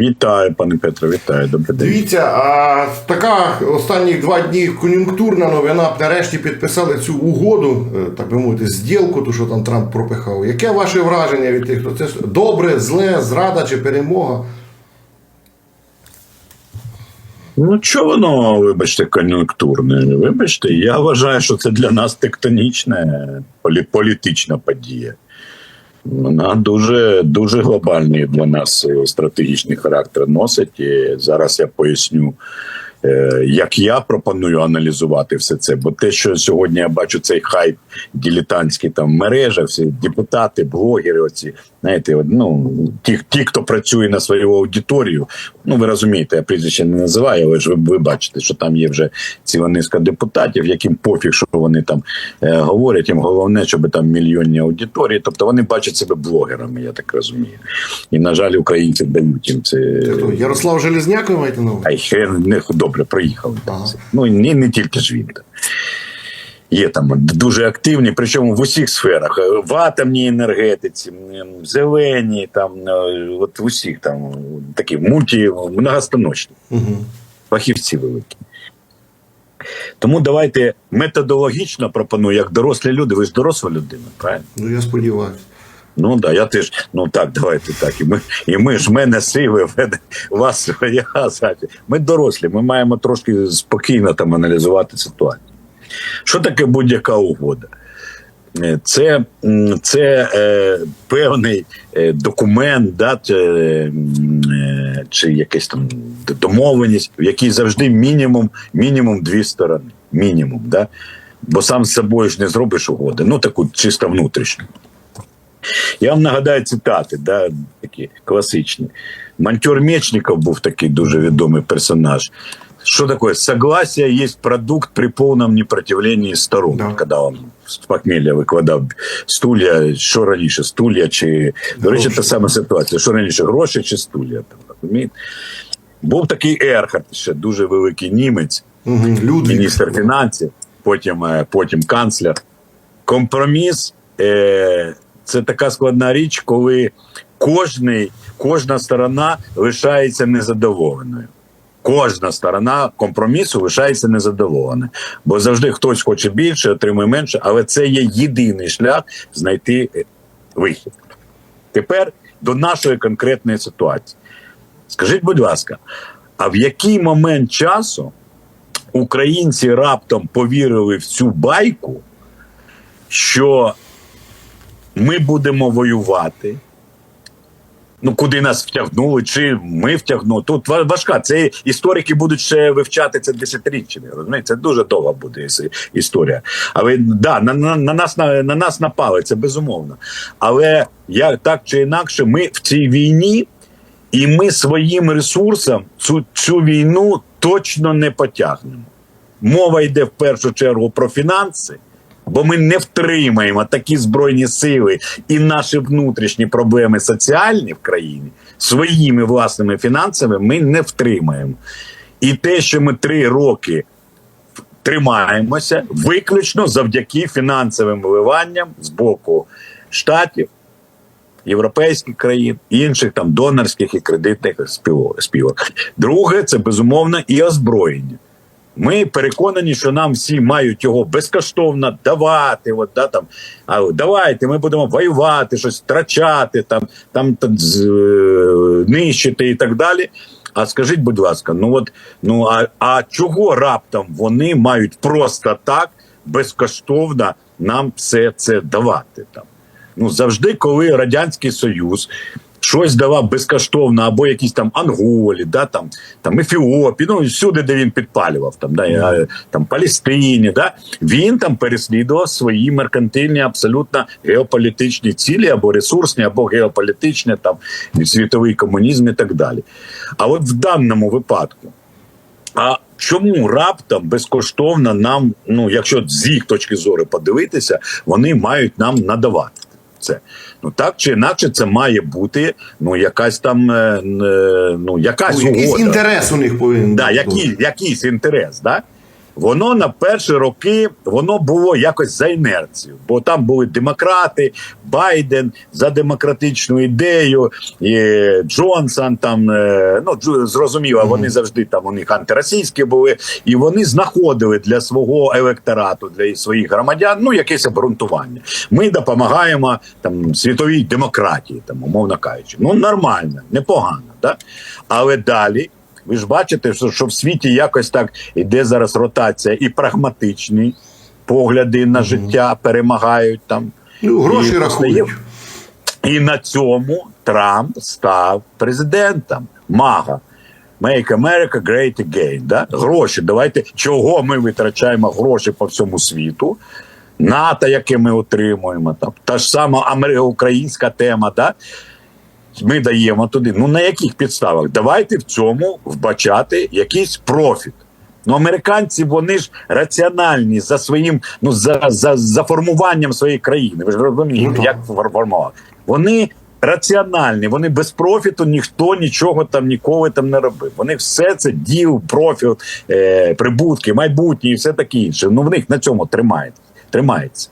Вітаю, пане Петро, вітаю. Добрий день. Дивіться, а така останні два дні кон'юнктурна новина. Нарешті підписали цю угоду, е, так би мовити, зділку, ту, що там Трамп пропихав. Яке ваше враження від тих, хто це добре, зле, зрада чи перемога? Ну, чого воно, вибачте, кон'юнктурне? Вибачте, я вважаю, що це для нас тектонічна політична подія. Вона дуже, дуже глобальний для нас е, стратегічний характер носить. І зараз я поясню, е, як я пропоную аналізувати все це. Бо те, що сьогодні я бачу цей хайп дилетантський там мережа, всі депутати, блогери, оці, знаєте, ну ті, ті, хто працює на свою аудиторію, ну ви розумієте, я прізвище не називаю, але ж ви, ви бачите, що там є вже ціла низка депутатів, яким пофіг, що вони там е, говорять. Їм головне, щоб там мільйонні аудиторії. Тобто вони бачать себе блогерами, я так розумію. І на жаль, українці дають їм це. Ярослав Железняк, ви маєте на увазі? Ай, не добре приїхали. Ага. Ну не, не тільки ж він. Є там дуже активні, причому в усіх сферах: Е, в атомній енергетиці, м, зелені, там е, от в усіх там такі мульті многостаночні Угу. фахівці великі. Тому давайте методологічно пропоную, як дорослі люди. Ви ж доросла людина, правильно? Ну я сподіваюся. Ну да, я теж. Ну так, давайте так. І ми, і ми ж мене мене вас своя. Ми дорослі, ми маємо трошки спокійно там аналізувати ситуацію. Що таке будь-яка угода? Е, Це, це е, певний е, документ, да, чи, е, чи якась там домовленість, в якій завжди мінімум, мінімум дві сторони. Мінімум, да? Бо сам з собою ж не зробиш угоди. Ну, таку чисто внутрішню. Я вам нагадаю цитати, да, такі класичні. Монтер Мечников був такий дуже відомий персонаж. Что такое? Согласие есть продукт при полном непротивлении сторон. Да. Когда он з похмілля викладав стулья, що раніше, стулья чи. До речі, та сама ситуація. Що раніше, гроші чи стулья? Розумієте? Був такий Ерхард, ще дуже великий німець, Угу. Міністр фінансів, потім, е, потім канцлер. Компроміс е, це така складна річ, коли кожний, кожна сторона лишається незадоволеною. Кожна сторона компромісу лишається незадоволеною. Бо завжди хтось хоче більше, отримує менше, але це є єдиний шлях знайти е, вихід. Тепер до нашої конкретної ситуації. Скажіть, будь ласка, а в який момент часу українці раптом повірили в цю байку, що ми будемо воювати. Ну, куди нас втягнули, чи ми втягнули. Тут ва- важка. Це історики будуть ще вивчати це десятиріччями. Розумієте? Це дуже довга буде історія. Але да, на, на, на, нас, на, на нас напали, це безумовно. Але я так чи інакше, ми в цій війні, і ми своїм ресурсом цю, цю війну точно не потягнемо. Мова йде в першу чергу про фінанси, бо ми не втримаємо такі збройні сили і наші внутрішні проблеми соціальні в країні своїми власними фінансами ми не втримаємо. І те, що ми три роки тримаємося, виключно завдяки фінансовим вливанням з боку штатів, європейських країн, інших там донорських і кредитних спілок. Друге, це безумовно і озброєння. Ми переконані, що нам всі мають його безкоштовно давати. От, да, там, а давайте, ми будемо воювати, щось втрачати, там, там, там з, е, нищити і так далі. А скажіть, будь ласка, ну от ну а, а чого раптом вони мають просто так безкоштовно нам все це давати? Там? Ну завжди, коли радянський союз щось давав безкоштовно, або якісь там Анголі, да там там Ефіопії, ну всюди, де він підпалював, там да там Палестині, да він там переслідував свої меркантильні, абсолютно геополітичні цілі, або ресурсні, або геополітичні, там світовий комунізм і так далі. А от в даному випадку. А чому раптом безкоштовно нам, ну якщо з їх точки зору подивитися, вони мають нам надавати це? Ну так чи інакше, це має бути ну якась там е, е, ну якась Ну, якийсь угода. інтерес у них повинен Да, бути. який, якийсь інтерес, да? Воно на перші роки воно було якось за інерцією, бо там були демократи, Байден за демократичну ідею, і Джонсон там е, ну зрозуміло, вони завжди там у них антиросійські були, і вони знаходили для свого електорату, для своїх громадян, ну якесь обґрунтування. Ми допомагаємо там світовій демократії, там умовно кажучи. Ну нормально, непогано, так? але далі. Ви ж бачите, що, що в світі якось так іде зараз ротація, і прагматичні погляди на життя перемагають там. Ну, гроші І рахують. І на цьому Трамп став президентом. Мага. Make America Great Again. Да? Гроші. Давайте чого ми витрачаємо гроші по всьому світу. НАТО, яке ми отримуємо, там та ж сама українська тема, да? Ми даємо туди. Ну на яких підставах? Давайте в цьому вбачати якийсь профіт. Ну, американці вони ж раціональні за своїм, ну за, за, за формуванням своєї країни. Ви ж розумієте, Ну, як фор- формувати. Вони раціональні, вони без профіту, ніхто нічого там ніколи там не робив. Вони все це діл, профіт, е, прибутки, майбутнє і все таке інше. Ну в них на цьому тримається. тримається.